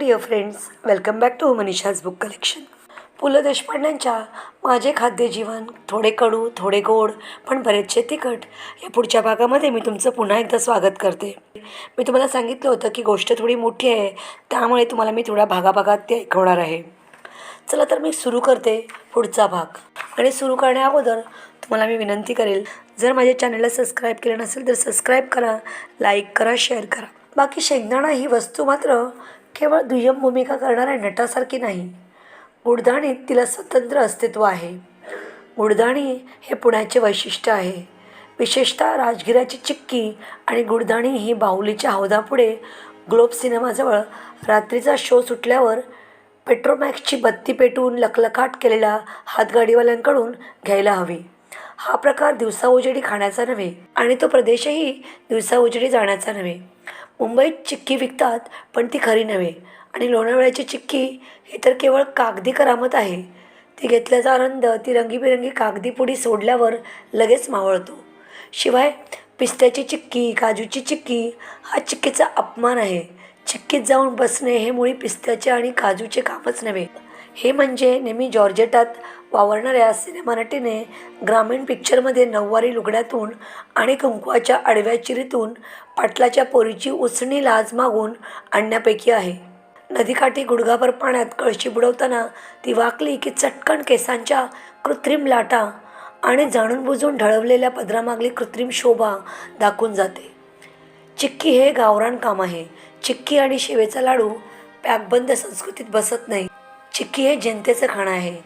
Dear friends welcome back to Manisha's book collection Pu La देशपांड्यांच्या माझे खाद्य जीवन थोडे कडू थोडे गोड पण बरेचसे तिखट या पुढच्या भागामध्ये मी तुमचं पुन्हा एकदा स्वागत करते. मी तुम्हाला सांगितलं होतं की गोष्ट थोडी मोठी आहे त्यामुळे तुम्हाला मी थोड्या भागाभागात ते ऐकवणार आहे. चला तर मी सुरू करते पुढचा भाग. आणि सुरू करण्या अगोदर तुम्हाला मी विनंती करेल जर माझ्या चॅनलला सबस्क्राईब केलं नसेल तर सबस्क्राईब करा लाईक करा शेअर करा. बाकी शेंगदाणा ही वस्तू मात्र केवळ दुय्यम भूमिका करणाऱ्या नटासारखी नाही. गुडदाणीत तिला स्वतंत्र अस्तित्व आहे. गुडदाणी हे पुण्याचे वैशिष्ट्य आहे. विशेषतः राजगिराची चिक्की आणि गुडदाणी ही बाहुलीच्या हौदापुढे ग्लोब सिनेमाजवळ रात्रीचा शो सुटल्यावर पेट्रोमॅक्सची बत्ती पेटवून लखलखाट केलेल्या हातगाडीवाल्यांकडून घ्यायला हवी. हा प्रकार दिवसा उजेडी खाण्याचा नव्हे आणि तो प्रदेशही दिवसा उजेडी जाण्याचा नव्हे. मुंबईत चिक्की विकतात पण ती खरी नव्हे. आणि लोणावळ्याची चिक्की ही तर केवळ कागदी करामत आहे. ती घेतल्याचा आनंद ती रंगीबेरंगी कागदी पुडी सोडल्यावर लगेच मावळतो. शिवाय पिस्त्याची चिक्की काजूची चिक्की हा चिक्कीचा अपमान आहे. चिक्कीत जाऊन बसणे हे मुळी पिस्त्याचे आणि काजूचे कामच नव्हे. हे म्हणजे नेहमी जॉर्जेटात वावरणाऱ्या सिनेमानटीने ग्रामीण पिक्चरमध्ये नऊवारी लुगड्यातून आणि कुंकवाच्या आडव्या चिरीतून पाटलाच्या पोरीची उसणी लाज मागून आणण्यापैकी आहे. नदीकाठी गुडघाभर पाण्यात कळशी बुडवताना ती वाकली की चटकन केसांच्या कृत्रिम लाटा आणि जाणून बुजून ढळवलेल्या पदरामागली कृत्रिम शोभा दाखवून जाते. चिक्की हे गावरान काम आहे. चिक्की आणि शेवेचा लाडू पॅकबंद संस्कृतीत बसत नाही. चिक्की हे जनतेचं खाणं आहे.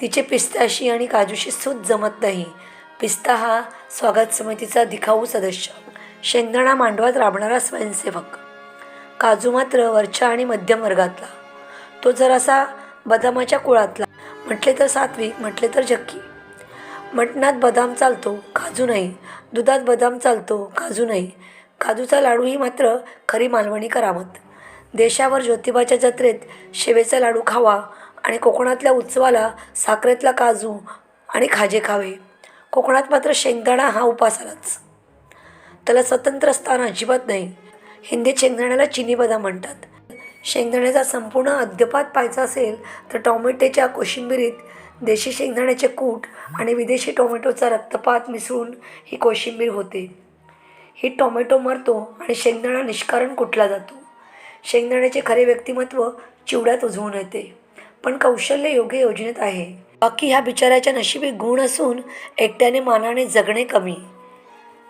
तिचे पिस्ताशी आणि काजूशी सूत जमत नाही. पिस्ता हा स्वागत समितीचा दिखाऊ सदस्य. शेंगदाणा मांडवात राबणारा स्वयंसेवक. काजू मात्र वरच्या आणि मध्यम वर्गातला. तो जरासा बदामाच्या कुळातला. म्हटले तर सात्विक म्हटले तर जक्की. मटणात बदाम चालतो काजू नाही. दुधात बदाम चालतो काजू नाही. काजूचा लाडूही मात्र खरी मालवणी करामत देशावर ज्योतिबाच्या जत्रेत शेवेचा लाडू खावा आणि कोकणातल्या उत्सवाला साखरेतला काजू आणि खाजे खावे. कोकणात मात्र शेंगदाणा हा उपासालाच. त्याला स्वतंत्र स्थान अजिबात नाही. हिंदीत शेंगदाण्याला चिनी बदाम म्हणतात. शेंगदाण्याचा संपूर्ण अद्यपात पाहायचा असेल तर टॉमॅटोच्या कोशिंबिरीत देशी शेंगदाण्याचे कूट आणि विदेशी टोमॅटोचा रक्तपात मिसळून ही कोशिंबीर होते. ही टोमॅटो मरतो आणि शेंगदाणा निष्कारण कुटला जातो? शेंगदाण्याचे खरे व्यक्तिमत्व चिवड्यात उजवून येते. पण कौशल्य योग्य योजनेत आहे. बाकी ह्या बिचाऱ्याच्या नशिबी गुण असून एकट्याने मानाने जगणे कमी.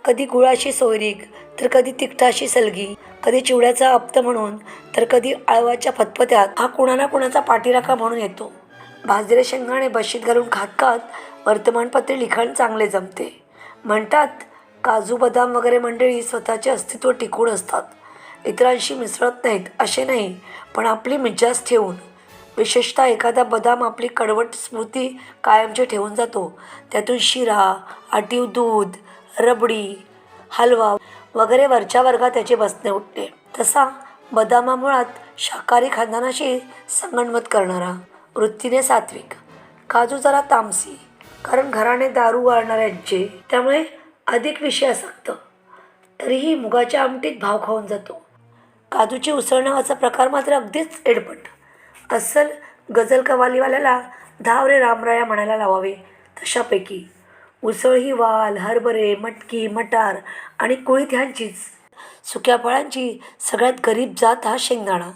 कधी गुळाशी सोयरीक तर कधी तिखटाशी सलगी कधी चिवड्याचा अप्त म्हणून तर कधी आळवाच्या फतफत्यात हा कुणाला कुणाचा पाठीराखा म्हणून येतो. बाजरे शेंगदाणे बशीत घालून खात खात वर्तमानपत्रे लिखाण चांगले जमते. म्हणतात काजू बदाम वगैरे मंडळी स्वतःचे अस्तित्व टिकून असतात. इतरांशी मिसळत नाहीत असे नाही पण आपली मिजाज ठेवून. विशेषतः एखादा बदाम आपली कडवट स्मृती कायमची ठेवून जातो. त्यातून शिरा आटीव दूध रबडी हलवा वगैरे वरच्या वर्गात त्याचे बसणे उठते. तसा बदामा मुळात शाकाहारी खानदानाशी संगणमत करणारा वृत्तीने सात्विक. काजू जरा तामसी कारण घराने दारू वाळणाऱ्यांचे त्यामुळे अधिक विषय असक्त. तरीही मुगाच्या आमटीत भाव खाऊन जातो. काजूची उसळ नावाचा प्रकार मात्र अगदीच एडपट. अस्सल गझल कवालीवाल्याला धाव रे रामराया म्हणायला लावावे तशापैकी. उसळ ही वाल हरभरे मटकी मटार आणि कुळीत ह्यांचीच. सुक्या फळांची सगळ्यात गरीब जात हा शेंगदाणा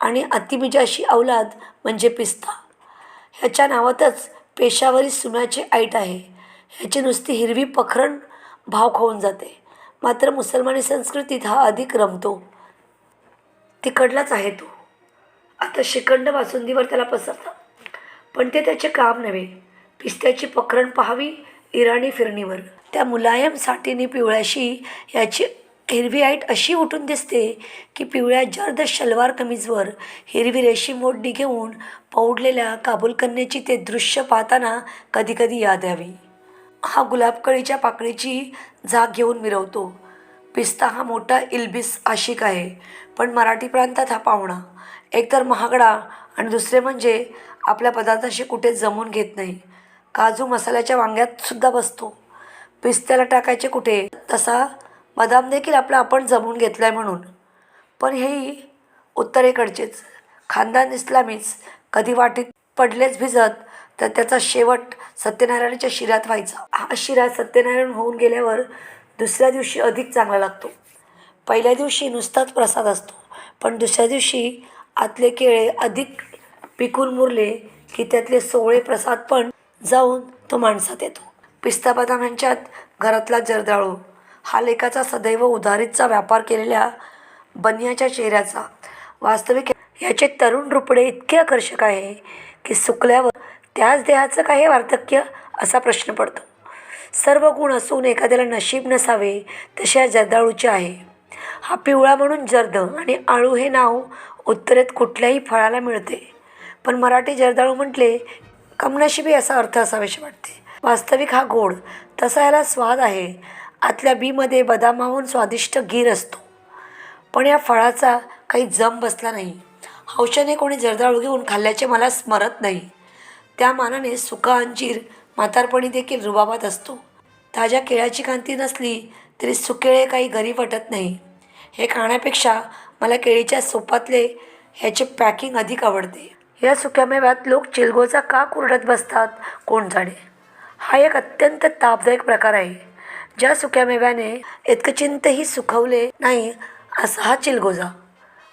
आणि अतिबिजाशी अवलाद म्हणजे पिस्ता. ह्याच्या नावातच पेशावरी सुम्याचे ऐट आहे. ह्याची नुसती हिरवी पखरण भाव खाऊन जाते. मात्र मुसलमानी संस्कृतीत हा अधिक रमतो. तिकडलाच आहे तो. आता शिखंड बासुंदीवर त्याला पसरतात पण ते त्याचे काम नव्हे. पिस्त्याची पखरण पाहावी इराणी फिरणीवर. त्या मुलायम साठीने पिवळ्याशी याची हिरवी आईट अशी उठून दिसते की पिवळ्या जर्द शलवार कमीजवर हिरवी रेशी मोडणी घेऊन पौडलेल्या काबुलकन्याची ते दृश्य पाहताना कधीकधी याद यावी. हा गुलाबकळीच्या पाकळीची जाग घेऊन मिरवतो. पिस्ता हा मोठा इल्बिस आशिक आहे. पण मराठी प्रांतात हा पाहुणा. एकतर महागडा आणि दुसरे म्हणजे आपल्या पदार्थाशी कुठे जमून घेत नाही. काजू मसाल्याच्या वांग्यात सुद्धा बसतो. पिस्त्याला टाकायचे कुठे? तसा बदाम देखील आपला आपण जमून घेतला आहे म्हणून. पण हेही उत्तरेकडचेच. खानदान इस्लामीच कधी वाटीत पडलेच भिजत तर त्याचा शेवट सत्यनारायणाच्या शिऱ्यात व्हायचा. हा शिरा सत्यनारायण होऊन गेल्यावर दुसऱ्या दिवशी अधिक चांगला लागतो. पहिल्या दिवशी नुसताच प्रसाद असतो. पण दुसऱ्या दिवशी आतले केळे अधिक पिकून मुरले की त्यातले सोवळे प्रसाद पण जाऊन तो माणसात येतो. पिस्ता बदाम यांच्यात घरातला जर्दाळू हा लेखाचा सदैव उधारीतचा व्यापार केलेल्या बनियाच्या चेहऱ्याचा. वास्तविक याचे तरुण रुपडे इतके आकर्षक आहे की सुकल्यावर त्याच देहाचं काही वार्धक्य असा प्रश्न पडतो. सर्व गुण असून एखाद्याला नशीब नसावे तसे या जर्दाळूचे आहे. हा पिवळा म्हणून जर्द आणि आळू हे नाव उत्तरेत कुठल्याही फळाला मिळते. पण मराठी जर्दाळू म्हटले कमनशिबी असा अर्थ असावेसे वाटते. वास्तविक हा गोड तसा याला स्वाद आहे. आतल्या बीमध्ये बदामाहून स्वादिष्ट गीर असतो. पण या फळाचा काही जम बसला नाही. हौशाने कोणी जर्दाळू घेऊन खाल्ल्याचे मला स्मरत नाही. त्या मानाने सुका अंजीर म्हातारपणी देखील रुबाबात असतो. ताज्या केळ्याची कांती नसली तरी सुकेळे काही घरी वाटत नाही. हे खाण्यापेक्षा मला केळीच्या सोपातले ह्याचे पॅकिंग अधिक आवडते. या सुक्यामेव्यात लोक चिलगोचा का कुरडत बसतात? कोण जाणे? हा एक अत्यंत तापदायक प्रकार आहे. ज्या सुक्यामेव्याने इतकचिंतही सुखवले नाही असा हा चिलगोजा.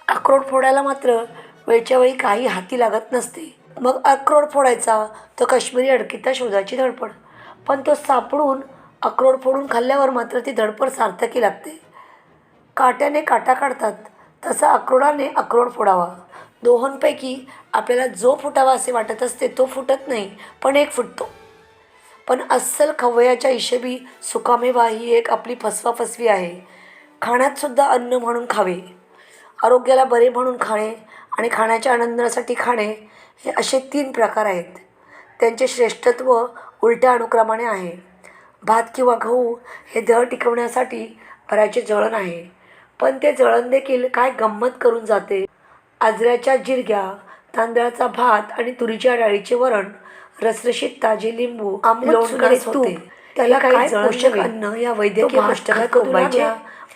अक्रोड फोडायला मात्र वेळच्या वेळी काही हाती लागत नसते. मग अक्रोड फोडायचा तर काश्मीरी अडकिता शोधायची धडपड. पण तो सापडून अक्रोड फोडून खाल्ल्यावर मात्र ती धडपड सार्थकी लागते. काट्याने काटा काढतात तसा अक्रोडाने अक्रोड फोडावा. दोहोंपैकी आपल्याला जो फुटावा असे वाटत असते तो फुटत नाही पण एक फुटतो. पण अस्सल खवयाच्या हिशेबी सुकामेवा ही एक आपली फसवाफसवी आहे. खाण्यातसुद्धा अन्न म्हणून खावे. आरोग्याला बरे म्हणून खाणे आणि खाण्याच्या आनंदासाठी खाणे हे असे तीन प्रकार आहेत. त्यांचे श्रेष्ठत्व उलट्या अनुक्रमाने आहे. भात किंवा गहू हे दह टिकवण्यासाठी भरायचे जळण आहे. पण ते जळण देखील काय गंमत करून जाते. आजऱ्याच्या जिरग्या तांदळाचा भात आणि तुरीच्या डाळीचे वरण रसरशीत ताजे लिंबू तूप त्याला काही काय पोषक अन्न या वैद्यकीय पुस्तकात कोंबायचे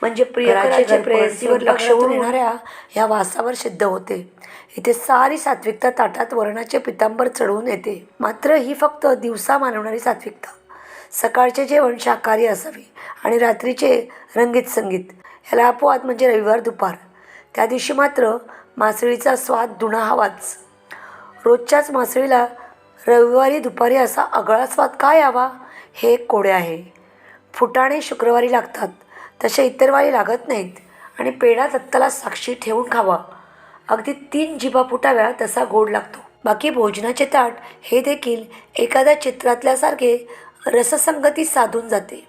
म्हणजे प्रियकराच्या घराचे प्रेयसीवर लक्ष येणाऱ्या या वासावर सिद्ध होते. इथे सारी सात्विकता ताटात वरणाचे पितांबर चढवून येते. मात्र ही फक्त दिवसा मानवणारी सात्विकता. सकाळचे जेवण शाकाहारी असावे आणि रात्रीचे रंगीत संगीत. ह्याला अपवाद म्हणजे रविवार दुपार. त्या दिवशी मात्र मासळीचा स्वाद दुणा हवाच. रोजच्याच मासळीला रविवारी दुपारी असा आगळा स्वाद का यावा? हे एक कोडे आहे. फुटाणे शुक्रवारी लागतात. तसे इतर वारी लागत नाहीत आणि पेढा दत्ताला साक्षी ठेवून खावा. अगदी तीन जिभा फुटाव्या तसा गोड लागतो. बाकी भोजनाचे ताट हे देखील एखाद्या चित्रातल्यासारखे रससंगती साधून जाते.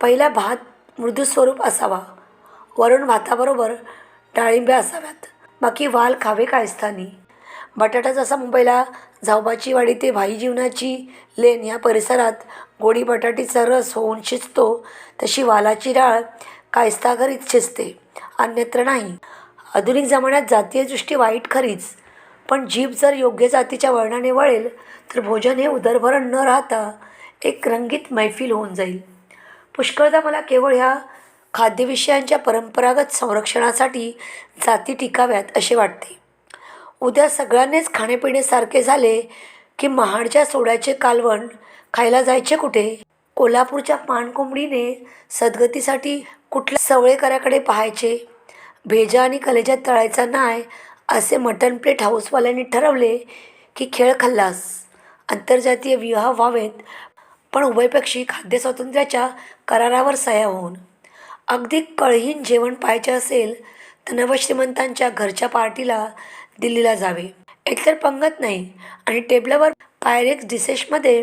पहिला भात मृदू स्वरूप असावा. वरण भाताबरोबर डाळिंब्या असाव्यात. बाकी वाल खावे कायस्थानी. बटाटा जसा मुंबईला झावबाची वाडी ते भाई जीवनाची लेन ह्या परिसरात गोडी बटाटीचा रस होऊन शिजतो तशी वालाची डाळ कायस्थाघरीत शिजते. अन्यत्र नाही. आधुनिक जमान्यात जातीय दृष्टी वाईट खरीच. पण जीभ जर योग्य जातीच्या वळणाने वळेल तर भोजन हे उदरभरण न राहता एक रंगीत मैफिल होऊन जाईल. पुष्कळदा मला केवळ ह्या खाद्यविषयांच्या परंपरागत संरक्षणासाठी जाती टिकाव्यात असे वाटते. उद्या सगळ्यांनीच खाणेपिणेसारखे झाले की महाडच्या सोड्याचे कालवण खायला जायचे कुठे? कोल्हापूरच्या पानकोंबडीने सद्गतीसाठी कुठल्या सवळेकराकडे पाहायचे? भेजा आणि कलेजा तळायचा नाय असे मटन प्लेट हाऊसवाल्यांनी ठरवले की खेळ खल्लास. आंतरजातीय विवाह व्हावेत पण उभयपक्षी खाद्य स्वातंत्र्याच्या करारावर सह्या होऊन अगदी कळहीन जेवण पाहायचे असेल तर नवश्रीमंतांच्या घरच्या पार्टीला दिल्लीला जावे. एकतर पंगत नाही आणि टेबलावर पायरेक्स डिशेशमध्ये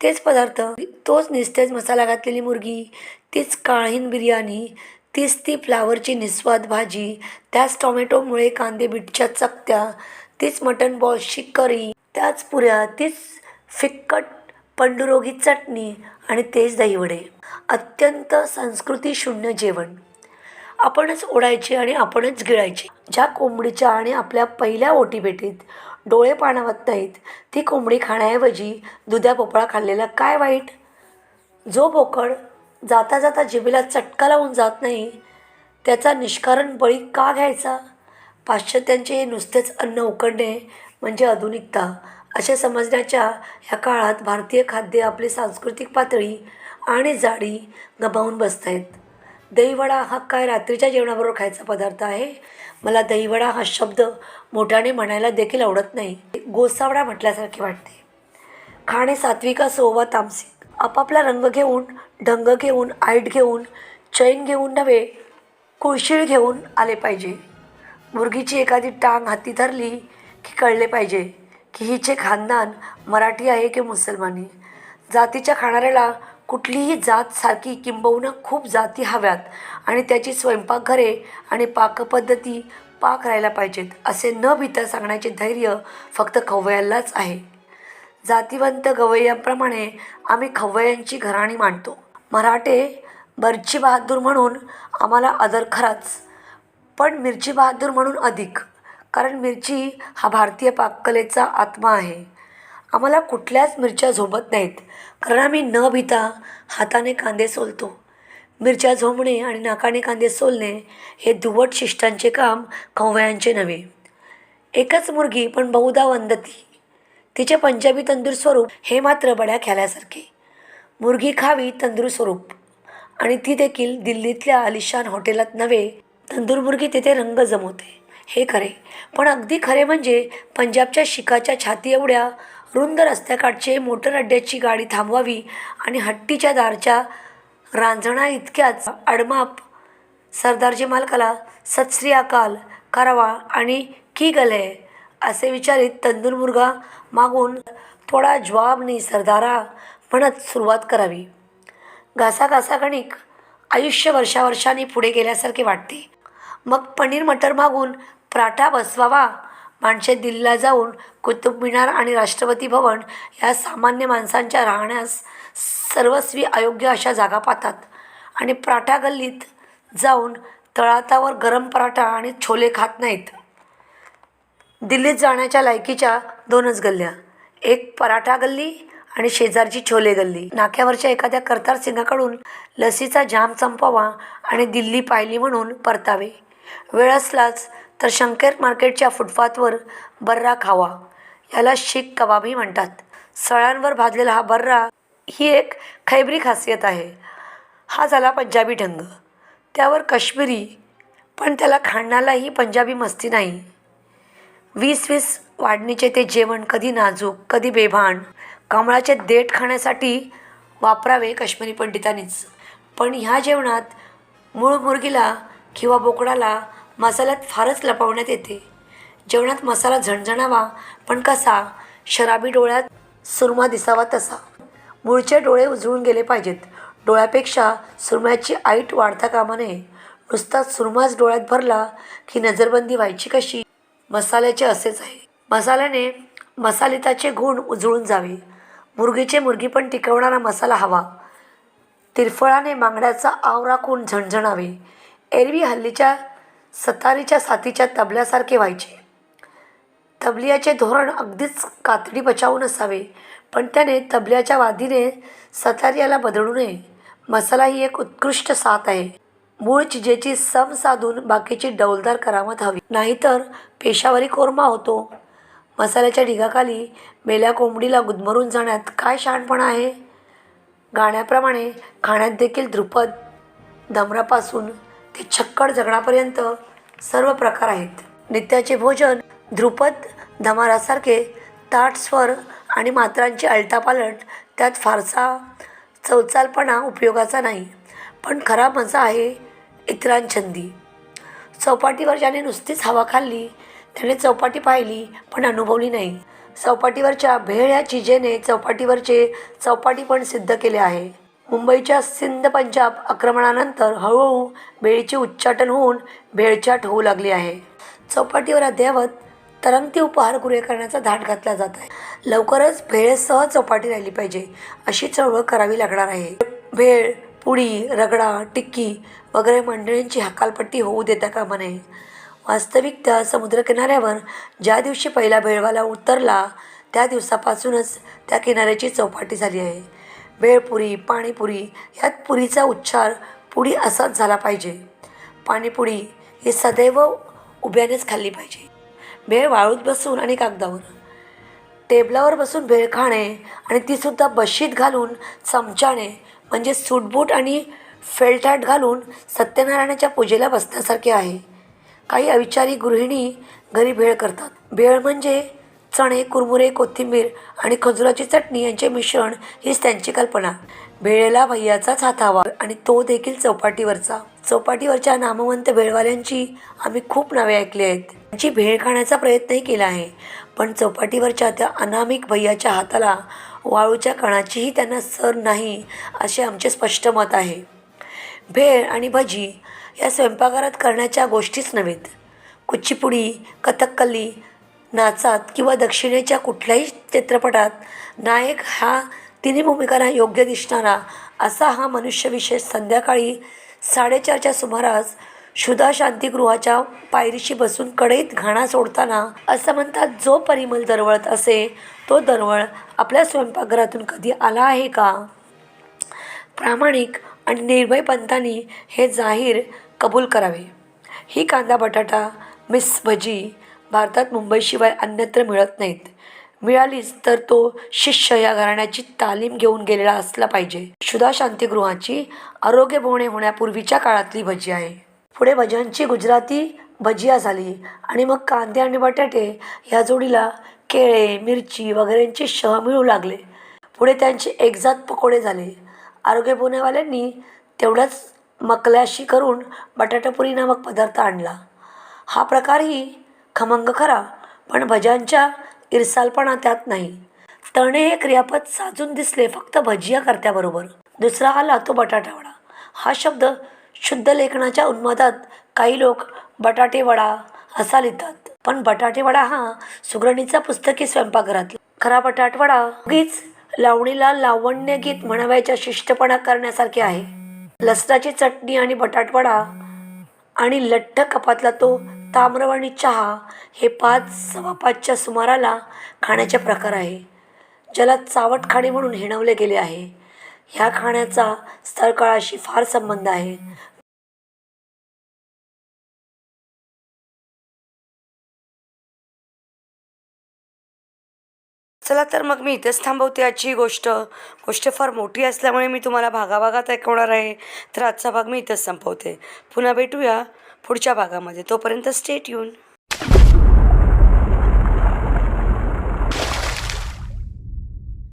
तेच पदार्थ तोच निस्तेज मसाला घातलेली मुर्गी तीच काळहीन बिर्याणी तीच ती फ्लावरची निस्वाद भाजी त्याच टोमॅटोमुळे कांदे बीटच्या चकत्या तीच मटन बॉल्सची करी त्याच पुऱ्या तीच फिक्कट पंडुरोगी चटणी आणि तेज दहीवडे अत्यंत संस्कृतीशून्य जेवण. आपणच ओढायचे आणि आपणच गिळायचे. ज्या कोंबडीच्या आणि आपल्या पहिल्या ओटीभेटीत डोळे पाणावत नाहीत ती कोंबडी खाण्याऐवजी दुध्या पोपळा खाल्लेला काय वाईट? जो बोकड जाता जाता जिबीला चटका लावून जात नाही त्याचा निष्कारण बळी का घ्यायचा? पाश्चात्यांचे हे नुसतेच अन्न उकडणे म्हणजे आधुनिकता असे समजण्याच्या ह्या काळात भारतीय खाद्य आपली सांस्कृतिक पातळी आणि जाडी गमावून बसत आहेत दहीवडा हा काय रात्रीच्या जेवणाबरोबर खायचा पदार्थ आहे? मला दहीवडा हा शब्द मोठ्याने म्हणायला देखील आवडत नाही. गोसावडा म्हटल्यासारखे वाटते. खाणे सात्विक असो वा तामसिक आपापला रंग घेऊन ढंग घेऊन आईट घेऊन चैन घेऊन नव्हे कुळशीळ घेऊन आले पाहिजे. मुर्गीची एखादी टांग हाती धरली की कळले पाहिजे. की हिचे खानदान मराठी आहे की मुसलमानी जातीच्या खाणाऱ्याला कुठलीही जात सारखी किंबहुना खूप जाती हव्यात आणि त्याची स्वयंपाकघरे आणि पाकपद्धती पाक राहायला पाहिजेत असे न भिता सांगण्याचे धैर्य फक्त खवय्यालाच आहे. जातीवंत गवय्यांप्रमाणे आम्ही खवय्यांची घराणी मांडतो मराठे बर्ची बहादूर म्हणून आम्हाला आदर खराच पण मिरची बहादूर म्हणून अधिक. कारण मिरची हा भारतीय पाककलेचा आत्मा आहे. आम्हाला कुठल्याच मिरच्या झोपत नाहीत. कारण आम्ही न भिता हाताने कांदे सोलतो. मिरच्या झोंबणे आणि नाकाने कांदे सोलणे हे दुवट शिष्टांचे काम खवयांचे नव्हे. एकच मुलगी पण बहुधा वंदती. तिचे पंजाबी तंदूर स्वरूप हे मात्र बड्या खेळल्यासारखे मुर्गी खावी तंदूर स्वरूप. आणि ती देखील दिल्लीतल्या आलिशान हॉटेलात नव्हे तंदूर मुर्गी तिथे रंग जमवते. हे खरे. पण अगदी खरे म्हणजे पंजाबच्या शिकाच्या छाती एवढ्या रुंद रस्त्याकाठचे मोटर अड्ड्याची गाडी थांबवावी आणि हट्टीच्या दारच्या रांजणा इतक्याच आडमाप सरदारजी मालकाला सतश्री अकाल करावा आणि की गले असे विचारित तंदूर मुर्गा मागून थोडा जवाब नाही सरदारा म्हणत सुरुवात करावी. घासाघासा गणिक आयुष्य वर्षावर्षांनी पुढे गेल्यासारखे वाटते. मग पनीर मटर मागून पराठा बसवावा. माणसे दिल्लीला जाऊन कुतुब मिनार आणि राष्ट्रपती भवन या सामान्य माणसांच्या राहण्यास सर्वस्वी अयोग्य अशा जागा पाहतात. आणि पराठा गल्लीत जाऊन तळातावर गरम पराठा आणि छोले खात नाहीत. दिल्लीत जाण्याच्या लायकीच्या दोनच गल्ल्या. एक पराठा गल्ली आणि शेजारची छोले गल्ली. नाक्यावरच्या एखाद्या करतार सिंगाकडून लसीचा जाम संपवा आणि दिल्ली पाहिली म्हणून परतावे. वेळ असलाच तर शंकर मार्केटच्या फुटपाथवर बर्रा खावा. याला शीख कबाबही म्हणतात. सळ्यांवर भाजलेला हा बर्रा ही एक खैबरी खासियत आहे. हा झाला पंजाबी ढंग. त्यावर काश्मीरी पण त्याला खाण्यालाही पंजाबी मस्ती नाही. वीस वीस वाढणीचे ते जेवण कधी नाजूक कधी बेभान कमळाचे देठ खाण्यासाठी वापरावे काश्मीरी पंडितांनीच. पण ह्या जेवणात मूळ मुर्गीला किंवा बोकडाला मसाल्यात फारच लपवण्यात येते. जेवणात मसाला झणझणावा पण कसा? शराबी डोळ्यात सुरमा दिसावा तसा. मूळचे डोळे उजळून गेले पाहिजेत. डोळ्यापेक्षा सुरम्याची आईट वाढता कामा नये नुसताच सुरमाच डोळ्यात भरला की नजरबंदी व्हायची कशी? मसाल्याचे असेच आहे. मसाल्याने मसालिताचे गुण उजळून जावे. मुर्गीचे मुर्गी पण टिकवणारा मसाला हवा. तिरफळाने बांगड्याचा आव राखून झणझणावे. एरवी हल्लीच्या सतारीच्या साथीच्या तबल्यासारखे व्हायचे. तबलियाचे धोरण अगदीच कातडी बचावून असावे पण त्याने तबल्याच्या वादीने सतारियाला बदलू नये. मसाला ही एक उत्कृष्ट साथ आहे. मूळ चिजेची सम साधून बाकीची डौलदार करामत हवी. नाहीतर पेशावरी कोरमा होतो. मसाल्याच्या ढिगाखाली मेल्या कोंबडीला गुदमरून जाण्यात काय शहाणपणा आहे? गाण्याप्रमाणे खाण्यात देखील ध्रुपद धमरापासून ते छक्कड जगण्यापर्यंत सर्व प्रकार आहेत. नित्याचे भोजन ध्रुपद धमारासारखे ताट स्वर आणि मात्रांची अलटापालट त्यात फारसा चवचालपणा उपयोगाचा नाही पण खरा मजा आहे इतरांछंदी. चौपाटीवर ज्याने नुसतीच हवा खाल्ली त्याने चौपाटी पाहिली पण अनुभवली नाही. चौपाटीवरच्या भेळ या चिजेने चौपाटीवरचे चौपाटी पण सिद्ध केले आहे. मुंबईच्या सिंध पंजाब आक्रमणानंतर हळूहळू भेळीचे उच्चाटन होऊन भेळचाट होऊ लागली आहे. चौपाटीवर अद्ययावत तरंगती उपहारगृहे करण्याचा धाट घातला जात आहे. लवकरच भेळसह चौपाटी राहिली पाहिजे अशी चळवळ करावी लागणार आहे. भेळ पुडी रगडा टिक्की वगैरे मंडळींची हकालपट्टी होऊ देता कामा नये. वास्तविक त्या समुद्रकिनाऱ्यावर ज्या दिवशी पहिला भेळवाला उतरला त्या दिवसापासूनच त्या किनाऱ्याची चौपाटी झाली आहे. भेळपुरी पाणीपुरी ह्यात पुरीचा उच्चार पुडी असाच झाला पाहिजे. पाणीपुरी ही सदैव उभ्यानेच खाल्ली पाहिजे. भेळ वाळूत बसून आणि कागदावर. टेबलावर बसून भेळ खाणे आणि तीसुद्धा बशीत घालून चमच्याने म्हणजे सूटबूट आणि फेलटॅट घालून सत्यनारायणाच्या पूजेला बसण्यासारखे आहे. काही अविचारी गृहिणी घरी भेळ करतात. भेळ म्हणजे चणे कुरमुरे कोथिंबीर आणि खजुराची चटणी यांचे मिश्रण हीच त्यांची कल्पना. भेळेला भैयाचाच हात हवा आणि तो देखील चौपाटीवरचा. चौपाटीवरच्या नामवंत भेळवाल्यांची आम्ही खूप नावे ऐकली आहेत. त्यांची भेळ खाण्याचा प्रयत्नही केला आहे पण चौपाटीवरच्या त्या अनामिक भैयाच्या हाताला वाळूच्या कणाचीही त्यांना सर नाही असे आमचे स्पष्ट मत आहे. भेळ आणि भजी या स्वयंपाकघरात करण्याच्या गोष्टीच नव्हेत. कुचिपुडी कथकली नाचात किंवा दक्षिणेच्या कुठल्याही चित्रपटात नायक हा तिन्ही भूमिकांना योग्य दिसणारा असा हा मनुष्यविशेष संध्याकाळी साडेचारच्या सुमारास शुदा शांतीगृहाच्या पायरीशी बसून कढईत घाणा सोडताना असं म्हणतात जो परिमल दरवळत असे तो दरवळ आपल्या स्वयंपाकघरातून कधी आला आहे का? प्रामाणिक आणि निर्भय पंतांनी हे जाहीर कबूल करावे. ही कांदा बटाटा मिस भजी भारतात मुंबईशिवाय अन्यत्र मिळत नाहीत. मिळालीच तर तो शिष्य या घराण्याची तालीम घेऊन गेलेला असला पाहिजे. शुदा शांतिगृहाची आरोग्य बोहणे होण्यापूर्वीच्या काळातली भजी आहे. पुढे भज्यांची गुजराती भजिया झाली आणि मग कांदे आणि बटाटे ह्या जोडीला केळे मिरची वगैरेंचे शह मिळू लागले. पुढे त्यांचे एकजात पकोडे झाले. आरोग्य पुणेवाल्यांनी तेवढ्याच मकल्याशी करून बटाटापुरी नामक पदार्थ आणला. हा प्रकारही खमंग खरा पण भज्यांच्या इरसालपणा त्यात नाही. तळणे हे क्रियापद साजून दिसले फक्त भजिया करत्याबरोबर. दुसरा आला तो बटाटावडा हा शब्द शुद्ध लेखनाच्या उन्मादात काही लोक बटाटे वडा असा लिहितात. पण बटाटेवडा हा सुगरणीचा पुस्तकी स्वयंपाकघरातला. खरा बटाटवडा उगीच लावणीला लावण्य गीत म्हणाव्याच्या शिष्टपणा करण्यासारखे आहे. लसणाची चटणी आणि बटाटवडा आणि लठ्ठ कपातला तो ताम्रवाणी चहा हे पाच सव्वा पाचच्या सुमाराला खाण्याचे प्रकार आहे. ज्याला चावट खाणे म्हणून हिणवले गेले आहे. ह्या खाण्याचा स्थळकाळाशी फार संबंध आहे. चला तर मग मी इथेच थांबवते आजची गोष्ट. गोष्ट फार मोठी असल्यामुळे मी तुम्हाला भागाभागात ऐकवणार आहे. तर आजचा भाग मी इथेच संपवते. पुन्हा भेटूया. पुढच्या भागामध्ये. तोपर्यंत स्टेट येऊन